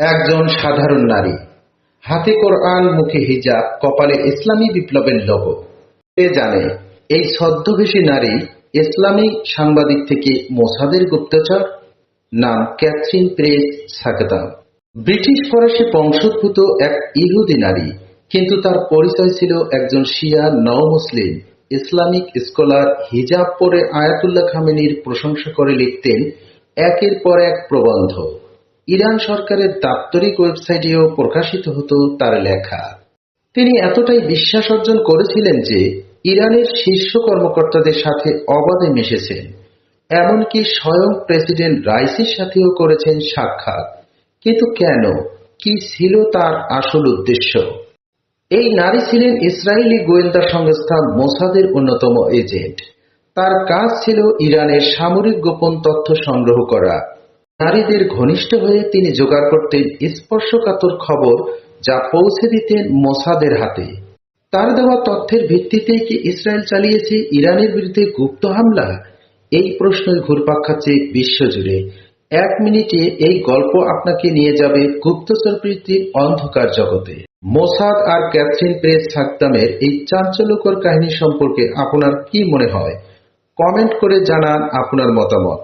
একজন সাধারণ নারী। হাতে কোরআন, মুখে হিজাব, কপালে ইসলামী বিপ্লবের লোগো। কে জানে, এই ছদ্মবেশী নারী ইসলামী সাংবাদিক থেকে মোসাদের গুপ্তচর, নাম ক্যাথরিন প্রেস সাকদাম ব্রিটিশ ফরাসি বংশোদ্ভূত এক ইহুদি নারী, কিন্তু তার পরিচয় ছিল একজন শিয়া নও মুসলিম ইসলামিক স্কলার হিজাব পরে আয়াতুল্লাহ খামেনির প্রশংসা করে লিখতেন, একের পর এক প্রবন্ধ। ইরান সরকারের দাপ্তরিক ওয়েবসাইটেও প্রকাশিত হতো তার লেখা। তিনি এতটাই বিশ্বাস অর্জন করেছিলেন যে ইরানের শীর্ষ কর্মকর্তাদের সাথে অবাধে মিশেছেন, এমনকি স্বয়ং প্রেসিডেন্ট রাইসির সাথেও করেছেন সাক্ষাৎ। কিন্তু কেন? কি ছিল তার আসল উদ্দেশ্য? এই নারী ছিলেন ইসরায়েলি গোয়েন্দা সংস্থা মোসাদের অন্যতম এজেন্ট। তার কাজ ছিল ইরানের সামরিক গোপন তথ্য সংগ্রহ করা। নারীদের ঘনিষ্ঠ হয়ে তিনি জোগাড় করতেন স্পর্শকাতর খবর যা পৌঁছে দিতেন মোসাদের হাতে। তার দেওয়া তথ্যের ভিত্তিতেই কি ইসরায়েল চালিয়েছে ইরানের বিরুদ্ধে গুপ্ত হামলা? এই প্রশ্নই ঘুরপাক খাচ্ছে বিশ্বজুড়ে। এক মিনিটে এই গল্প আপনাকে নিয়ে যাবে গুপ্তচর প্রীতির অন্ধকার জগতে। মোসাদ আর ক্যাথরিন প্রেস সাকদামের এই চাঞ্চল্যকর কাহিনী সম্পর্কে আপনার কি মনে হয়? কমেন্ট করে জানান আপনার মতামত।